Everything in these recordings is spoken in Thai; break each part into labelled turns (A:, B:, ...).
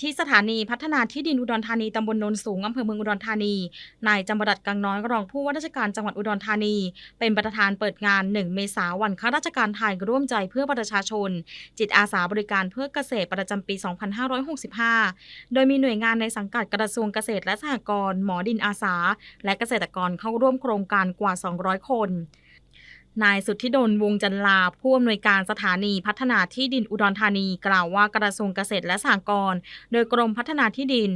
A: ที่สถานีพัฒนาที่ดินอุดรธานี ตำบลโนนสูง อำเภอเมืองอุดรธานี นายจำรัดกังน้อยรองผู้ว่าราชการจังหวัดอุดรธานี เป็นประธานเปิดงาน 1 เมษายนวันข้าราชการไทยร่วมใจเพื่อประชาชน จิตอาสาบริการเพื่อเกษตรประจำปี 2565 โดยมีหน่วยงานในสังกัดกระทรวงเกษตรและสหกรณ์หมอดินอาสา และเกษตรกรเข้าร่วมโครงการกว่า 200 คน นายสุทธิดลวงจันลาผู้อำนวยการสถานีพัฒนาที่ดินอุดรธานีกล่าวว่ากระทรวงเกษตรและสหกรณ์โดยกรมพัฒนาที่ดิน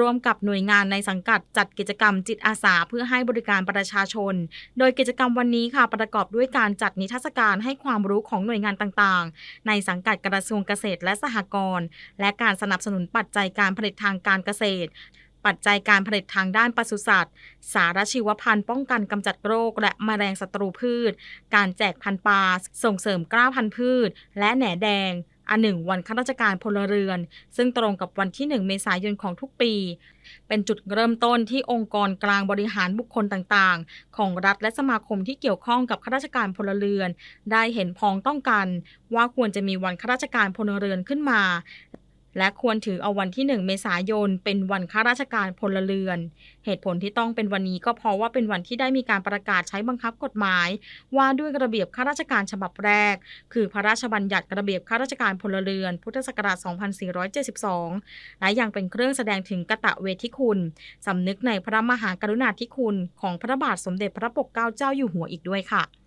A: ร่วมกับหน่วยงานในสังกัดจัดกิจกรรมจิตอาสาเพื่อให้บริการประชาชน โดยกิจกรรมวันนี้ค่ะประกอบด้วยการจัดนิทรรศการให้ความรู้ของหน่วยงานต่างๆ ในสังกัดกระทรวงเกษตรและสหกรณ์และการสนับสนุนปัจจัยการผลิตทางการเกษตร ปัจจัยการผลิตทางด้านปศุสัตว์ สารชีวพันธุ์ป้องกันกำจัดโรค และแมลงศัตรูพืช การแจกพันธุ์ปลาส่งเสริมกล้าพันธุ์พืช และแหน่แดง อันหนึ่งวันข้าราชการพลเรือน ซึ่งตรงกับวันที่ 1 เมษายนของทุกปี เป็นจุดเริ่มต้นที่องค์กรกลางบริหารบุคคลต่างๆ ของรัฐและสมาคมที่เกี่ยวข้องกับข้าราชการพลเรือน ได้เห็นพ้องต้องกัน ว่าควรจะมีวันข้าราชการพลเรือนขึ้นมา และควรถือเอาวันที่ 1 เมษายน เป็นวันข้าราชการพลเรือน เหตุผลที่ต้องเป็นวันนี้ก็เพราะว่าเป็นวันที่ได้มีการประกาศใช้บังคับกฎหมาย ว่าด้วยระเบียบข้าราชการฉบับแรก คือพระราชบัญญัติระเบียบข้าราชการพลเรือน พุทธศักราช 2472 และยังเป็นเครื่องแสดงถึงกะตะเวทิคุณสำนึกในพระมหากรุณาธิคุณของพระบาทสมเด็จพระปกเกล้าเจ้าอยู่หัวอีกด้วยค่ะ